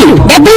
గురూజీ డెబ్బై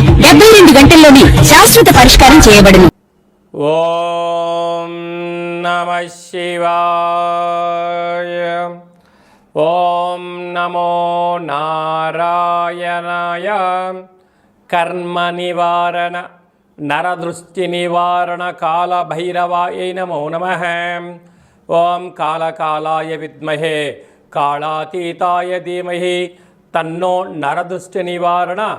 డెబ్బై రెండు గంటల్లోనే శాశ్వత పరిష్కారం చేయబడును. ఓం నమ శివాయ. ఓం నమో నారాయణాయ. కర్మ నివారణ నరదృష్టి నివారణ కాల భైరవాయ నమో నమ. ఓం కాలకాలాయ విద్మహే కాళాతీతాయ ధీమహి తన్నో నరదృష్టి నివారణ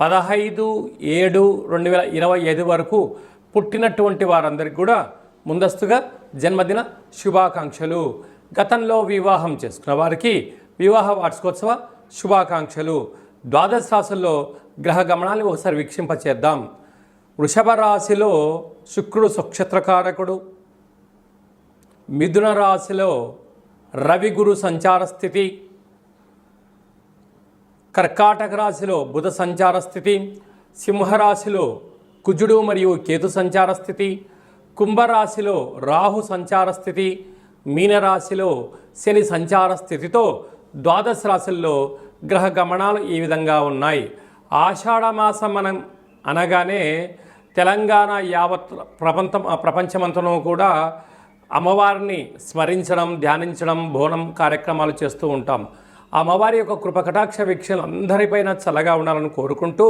పదహైదు ఏడు రెండు వేల ఇరవై ఐదు వరకు పుట్టినటువంటి వారందరికీ కూడా ముందస్తుగా జన్మదిన శుభాకాంక్షలు. గతంలో వివాహం చేసుకున్న వారికి వివాహ వార్షికోత్సవ శుభాకాంక్షలు. ద్వాదశ రాశుల్లో గ్రహ గమనాన్ని ఒకసారి వీక్షింపచేద్దాం. వృషభ రాశిలో శుక్రుడు సుక్షత్రకారకుడు మిథున రాశిలో రవి గురు సంచార స్థితి. కర్కాటక రాశిలో బుధ సంచార స్థితి సింహరాశిలో కుజుడు మరియు కేతు సంచార స్థితి కుంభరాశిలో రాహు సంచార స్థితి మీనరాశిలో శని సంచార స్థితితో ద్వాదశ రాశుల్లో గ్రహ గమనాలు ఈ విధంగా ఉన్నాయి. ఆషాఢమాసం మనం అనగానే తెలంగాణ యావత్ ప్రపంచం ప్రపంచమంతనూ కూడా అమ్మవారిని స్మరించడం ధ్యానించడం బోనం కార్యక్రమాలు చేస్తూ ఉంటాం. అమ్మవారి యొక్క కృపకటాక్ష వీక్షలు అందరిపైన చల్లగా ఉండాలని కోరుకుంటూ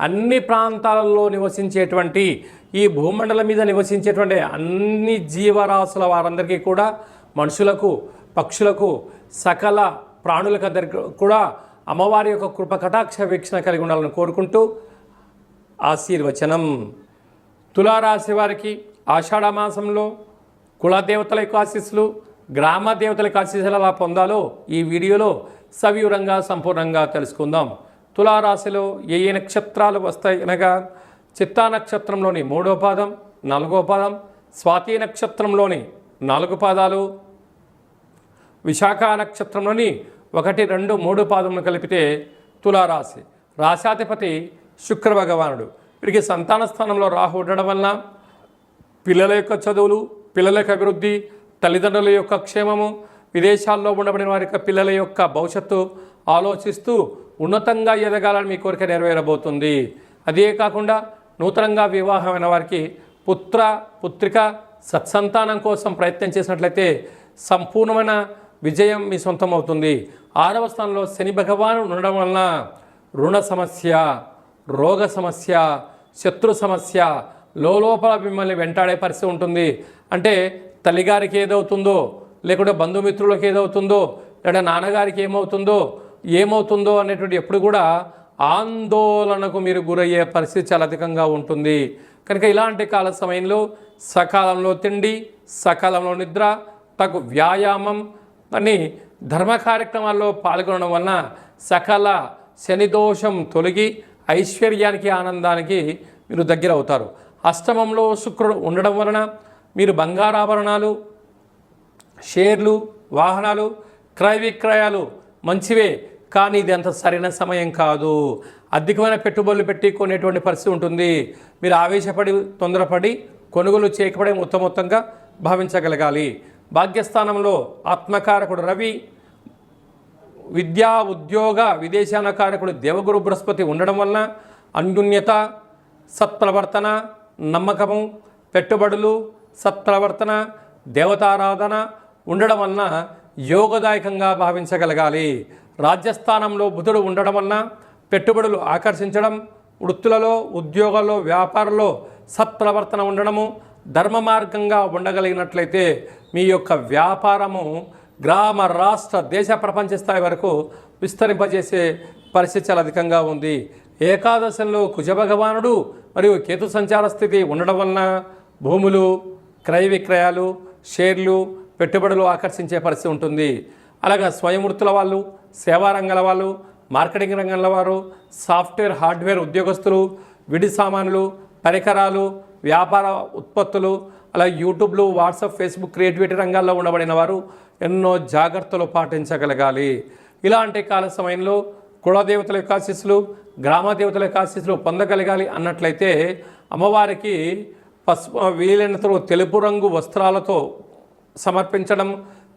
అన్ని ప్రాంతాలలో నివసించేటువంటి ఈ భూమండలం మీద నివసించేటువంటి అన్ని జీవరాశుల వారందరికీ కూడా మనుషులకు పక్షులకు సకల ప్రాణులకందరికీ కూడా అమ్మవారి యొక్క కృపకటాక్ష వీక్షణ కలిగి ఉండాలని కోరుకుంటూ ఆశీర్వచనం. తులారాశి వారికి ఆషాఢమాసంలో కులదేవతల యొక్క ఆశీస్సులు గ్రామ దేవతల యొక్క ఆశీస్సులు ఎలా పొందాలో ఈ వీడియోలో సవివరంగా సంపూర్ణంగా తెలుసుకుందాం. తులారాశిలో ఏ ఏ నక్షత్రాలు వస్తాయి అనగా చిత్తా నక్షత్రంలోని మూడో పాదం నాలుగో పాదం స్వాతి నక్షత్రంలోని నాలుగు పాదాలు విశాఖ నక్షత్రంలోని ఒకటి రెండు మూడు పాదములు కలిపితే తులారాశి. రాశాధిపతి శుక్ర భగవానుడు. వీరికి సంతాన స్థానంలో రాహు ఉండడం వలన పిల్లల యొక్క చదువులు పిల్లల యొక్క అభివృద్ధి తల్లిదండ్రుల యొక్క క్షేమము విదేశాల్లో ఉండబడిన వారి యొక్క పిల్లల యొక్క భవిష్యత్తు ఆలోచిస్తూ ఉన్నతంగా ఎదగాలని మీ కోరిక నెరవేరబోతుంది. అదే కాకుండా నూతనంగా వివాహమైన వారికి పుత్ర పుత్రిక సత్సంతానం కోసం ప్రయత్నం చేసినట్లయితే సంపూర్ణమైన విజయం మీ సొంతం అవుతుంది ఆరవ స్థానంలో శని భగవాను ఉండడం వలన రుణ సమస్య రోగ సమస్య శత్రు సమస్య లోపల మిమ్మల్ని వెంటాడే పరిస్థితి ఉంటుంది. అంటే తల్లిగారికి ఏదవుతుందో లేకుంటే బంధుమిత్రులకు ఏదవుతుందో లేదా నాన్నగారికి ఏమవుతుందో ఏమవుతుందో అనేటువంటి ఎప్పుడు కూడా ఆందోళనకు మీరు గురయ్యే పరిస్థితి చాలా అధికంగా ఉంటుంది. కనుక ఇలాంటి కాల సమయంలో సకాలంలో తిండి సకాలంలో నిద్ర తగు వ్యాయామం అని ధర్మ కార్యక్రమాల్లో పాల్గొనడం వలన సకల శని దోషం తొలగి ఐశ్వర్యానికి ఆనందానికి మీరు దగ్గర అవుతారు అష్టమంలో శుక్రుడు ఉండడం వలన మీరు బంగారాభరణాలు షేర్లు వాహనాలు క్రయ విక్రయాలు మంచివే కానీ ఇది అంత సరైన సమయం కాదు. అధికమైన పెట్టుబడులు పెట్టి కొనేటువంటి పరిస్థితి ఉంటుంది. మీరు ఆవేశపడి తొందరపడి కొనుగోలు చేయకపోవడం ఉత్తమోత్తంగా భావించగలగాలి. భాగ్యస్థానంలో ఆత్మకారకుడు రవి విద్యా ఉద్యోగ విదేశాన కారకుడు దేవగురు బృహస్పతి ఉండడం వలన అన్యున్యత సత్ప్రవర్తన నమ్మకము పెట్టుబడులు సత్ప్రవర్తన దేవతారాధన ఉండడం వలన యోగదాయకంగా భావించగలగాలి. రాజ్యస్థానంలో బుధుడు ఉండడం వలన పెట్టుబడులు ఆకర్షించడం వృత్తులలో ఉద్యోగాల్లో వ్యాపారంలో సత్ప్రవర్తన ఉండడము ధర్మ మార్గంగా ఉండగలిగినట్లయితే మీ యొక్క వ్యాపారము గ్రామ రాష్ట్ర దేశ ప్రపంచ స్థాయి వరకు విస్తరింపజేసే పరిస్థితి చాలా అధికంగా ఉంది. ఏకాదశంలో కుజభగవానుడు మరియు కేతు సంచార స్థితి ఉండడం వలన భూములు క్రయ విక్రయాలు షేర్లు పెట్టుబడులు ఆకర్షించే పరిస్థితి ఉంటుంది. అలాగే స్వయం వృత్తుల వాళ్ళు సేవా రంగాల వాళ్ళు మార్కెటింగ్ రంగాల వారు సాఫ్ట్వేర్ హార్డ్వేర్ ఉద్యోగస్తులు విడి సామాన్లు పరికరాలు వ్యాపార ఉత్పత్తులు అలా యూట్యూబ్లు వాట్సాప్ ఫేస్బుక్ క్రియేటివిటీ రంగాల్లో ఉండబడిన వారు ఎన్నో జాగ్రత్తలు పాటించగలగాలి. ఇలాంటి కాల సమయంలో కులదేవతల యొక్క ఆశీస్సులు గ్రామ దేవతల యొక్క ఆశీస్సులు పొందగలగాలి అన్నట్లయితే అమ్మవారికి పసుపు వీలైనంతలో తెలుపు రంగు వస్త్రాలతో సమర్పించడం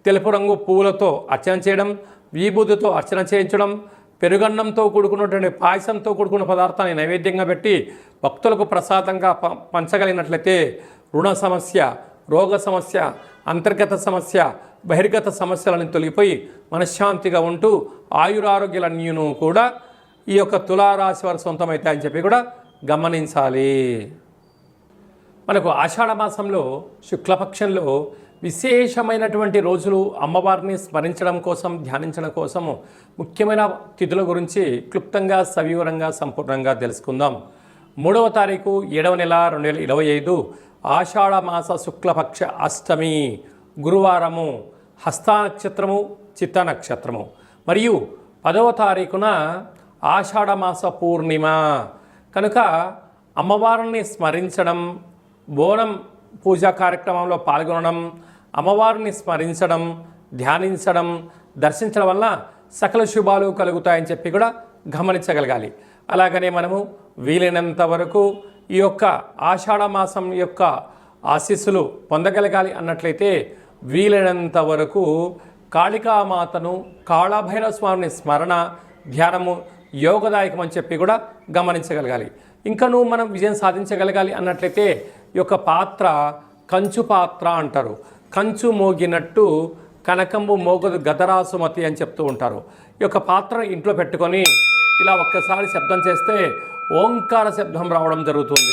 తెలుపు రంగు పువ్వులతో అర్చన చేయడం విభూతితో అర్చన చేయించడం పెరుగన్నంతో కూడుకున్నటువంటి పాయసంతో కూడుకున్న పదార్థాన్ని నైవేద్యంగా పెట్టి భక్తులకు ప్రసాదంగా పంచగలిగినట్లయితే రుణ సమస్య రోగ సమస్య అంతర్గత సమస్య బహిర్గత సమస్యలను తొలగిపోయి మనశ్శాంతిగా ఉంటూ ఆయురారోగ్యాలన్నీను కూడా ఈ యొక్క తులారాశి వారు సొంతమవుతాయని చెప్పి కూడా గమనించాలి. మనకు ఆషాఢ మాసంలో శుక్లపక్షంలో విశేషమైనటువంటి రోజులు అమ్మవారిని స్మరించడం కోసం ధ్యానించడం కోసము ముఖ్యమైన తిథుల గురించి క్లుప్తంగా సవివరంగా సంపూర్ణంగా తెలుసుకుందాం. మూడవ తారీఖు ఏడవ నెల రెండు వేల ఇరవై ఐదు ఆషాఢమాస శుక్లపక్ష అష్టమి గురువారము హస్త నక్షత్రము చిత్త నక్షత్రము. మరియు పదవ తారీఖున ఆషాఢమాస పూర్ణిమ. కనుక అమ్మవారిని స్మరించడం బోనం పూజా కార్యక్రమంలో పాల్గొనడం అమ్మవారిని స్మరించడం ధ్యానించడం దర్శించడం వల్ల సకల శుభాలు కలుగుతాయని చెప్పి కూడా గమనించగలగాలి. అలాగనే మనము వీలైనంత వరకు ఈ యొక్క ఆషాఢమాసం యొక్క ఆశీస్సులు పొందగలగాలి అన్నట్లయితే వీలైనంత వరకు కాళికామాతను కాళభైరవ స్వామిని స్మరణ ధ్యానము యోగదాయకం అని చెప్పి కూడా గమనించగలగాలి. ఇంకను మనం విజయం సాధించగలగాలి అన్నట్లయితే ఈ యొక్క పాత్ర కంచు పాత్ర అంటారు. కంచు మోగినట్టు కనకంబు మోగదు గతరాసుమతి అని చెప్తూ ఉంటారు. ఈ యొక్క పాత్ర ఇంట్లో పెట్టుకొని ఇలా ఒక్కసారి శబ్దం చేస్తే ఓంకార శబ్దం రావడం జరుగుతుంది.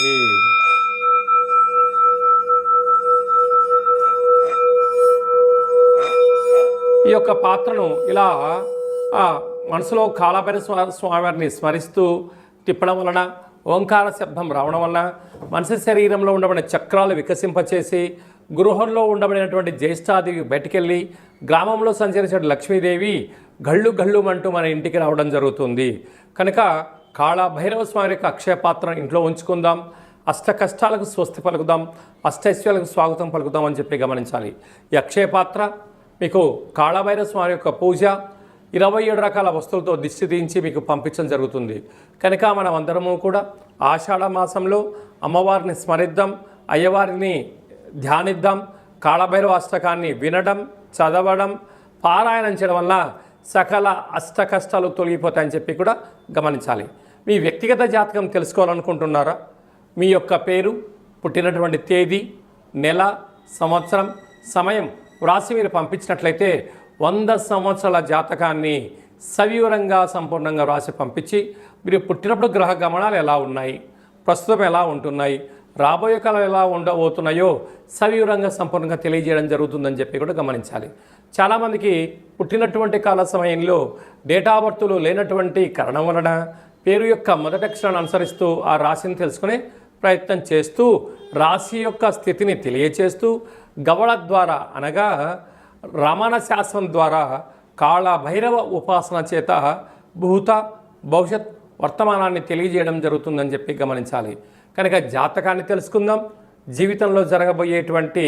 ఈ యొక్క పాత్రను ఇలా మనసులో కాలభైర స్వామివారిని స్మరిస్తూ తిప్పడం వలన ఓంకార శబ్దం రావడం వలన మనిషి శరీరంలో ఉండబడిన చక్రాలు వికసింపచేసి గృహంలో ఉండబడినటువంటి జ్యేష్ఠాదేవి బయటికెళ్ళి గ్రామంలో సంచరించిన లక్ష్మీదేవి గళ్ళు గళ్ళు అంటూ మన ఇంటికి రావడం జరుగుతుంది. కనుక కాళ భైరవ స్వామి యొక్క అక్షయ పాత్రను ఇంట్లో ఉంచుకుందాం. అష్ట కష్టాలకు స్వస్తి పలుకుదాం. అష్టైశ్వర్యాలకు స్వాగతం పలుకుదాం అని చెప్పి గమనించాలి. ఈ అక్షయ పాత్ర మీకు కాళభైరవ స్వామి యొక్క పూజ ఇరవై ఏడు రకాల వస్తువులతో దిష్టి తీయించి మీకు పంపించడం జరుగుతుంది. కనుక మనం అందరము కూడా ఆషాఢ మాసంలో అమ్మవారిని స్మరిద్దాం అయ్యవారిని ధ్యానిద్దాం కాళభైరవ అష్టకాన్ని వినడం చదవడం పారాయణం చేయడం వల్ల సకల అష్ట కష్టాలు తొలగిపోతాయని చెప్పి కూడా గమనించాలి. మీ వ్యక్తిగత జాతకం తెలుసుకోవాలనుకుంటున్నారా? మీ యొక్క పేరు పుట్టినటువంటి తేదీ నెల సంవత్సరం సమయం వ్రాసి మీరు పంపించినట్లయితే వంద సంవత్సరాల జాతకాన్ని సవివరంగా సంపూర్ణంగా వ్రాసి పంపించి మీరు పుట్టినప్పుడు గ్రహ గమనాలు ఎలా ఉన్నాయి? ప్రస్తుతం ఎలా ఉంటున్నాయి? రాబోయే కాలం ఎలా ఉండబోతున్నాయో సవివరంగా సంపూర్ణంగా తెలియజేయడం జరుగుతుందని చెప్పి కూడా గమనించాలి. చాలామందికి పుట్టినటువంటి కాల సమయంలో డేటా బర్తులు లేనటువంటి కారణం వలన పేరు యొక్క మొదటి అక్షరాన్ని అనుసరిస్తూ ఆ రాశిని తెలుసుకునే ప్రయత్నం చేస్తూ రాశి యొక్క స్థితిని తెలియచేస్తూ గవళ ద్వారా అనగా రమణ శాస్త్రం ద్వారా కాళ భైరవ ఉపాసన చేత భూత భవిష్యత్ వర్తమానాన్ని తెలియజేయడం జరుగుతుందని చెప్పి గమనించాలి. కనుక జాతకాన్ని తెలుసుకుందాం. జీవితంలో జరగబోయేటువంటి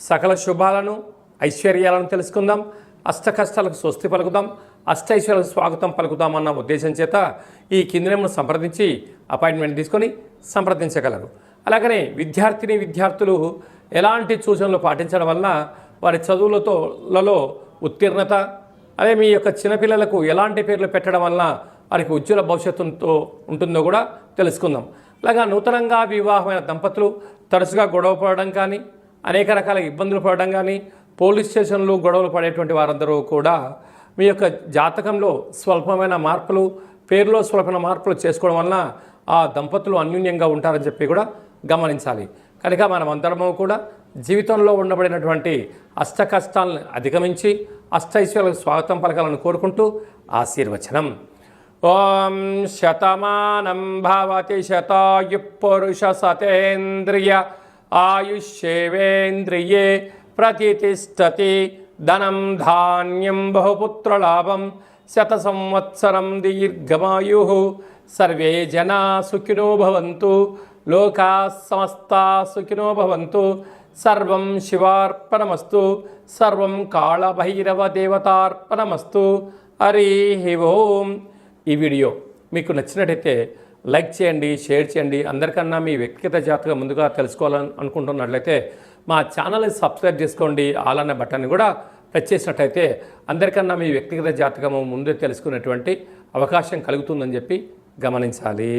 సకల శుభాలను ఐశ్వర్యాలను తెలుసుకుందాం అష్ట కష్టాలకు స్వస్తి పలుకుదాం అష్టైశ్వర్యాలకు స్వాగతం పలుకుదామన్న ఉద్దేశం చేత ఈ కింది నెంబర్ను సంప్రదించి అపాయింట్మెంట్ తీసుకొని సంప్రదించగలరు. అలాగనే విద్యార్థిని విద్యార్థులు ఎలాంటి సూచనలు పాటించడం వల్ల వారి చదువులతో లలో ఉత్తీర్ణత అదే మీ యొక్క చిన్నపిల్లలకు ఎలాంటి పేర్లు పెట్టడం వల్ల వారికి ఉజ్వల భవిష్యత్తుతో ఉంటుందో కూడా తెలుసుకుందాం. అలాగా నూతనంగా వివాహమైన దంపతులు తరచుగా గొడవ పడడం కానీ అనేక రకాల ఇబ్బందులు పడడం కానీ పోలీస్ స్టేషన్లు గొడవలు పడేటువంటి వారందరూ కూడా మీ యొక్క జాతకంలో స్వల్పమైన మార్పులు పేరులో స్వల్పమైన మార్పులు చేసుకోవడం వలన ఆ దంపతులు అన్యూన్యంగా ఉంటారని చెప్పి కూడా గమనించాలి. కనుక మనం అందరము కూడా జీవితంలో ఉండబడినటువంటి అష్ట కష్టాలను అధిగమించి అష్టైశ్వర్యాలకు స్వాగతం పలకాలని కోరుకుంటూ ఆశీర్వచనం. ఓం శతమానం భవతి శతాయు పురుష సతేంద్రియ ఆయుష్యేవేంద్రియే ప్రతిష్టతి ధనం ధాన్యం బహుపుత్రలాభం శత సంవత్సరం దీర్ఘమాయు. సర్వే జనా సుఖినో భవంతు లోకా సమస్తా సుఖినో భవంతు. సర్వం శివార్పణమస్తు సర్వం కాళభైరవ దేవతార్పణమస్తు. హరి ఓం. ఈ వీడియో మీకు నచ్చినట్టయితే లైక్ చేయండి షేర్ చేయండి. అందరికన్నా మీ వ్యక్తిగత జాతకం ముందుగా తెలుసుకోవాలని అనుకుంటున్నట్లయితే మా ఛానల్ని సబ్స్క్రైబ్ చేసుకోండి ఆల్ అనే కూడా ప్రెస్ చేసినట్టయితే అందరికన్నా మీ వ్యక్తిగత జాతకము ముందే తెలుసుకునేటువంటి అవకాశం కలుగుతుందని చెప్పి గమనించాలి.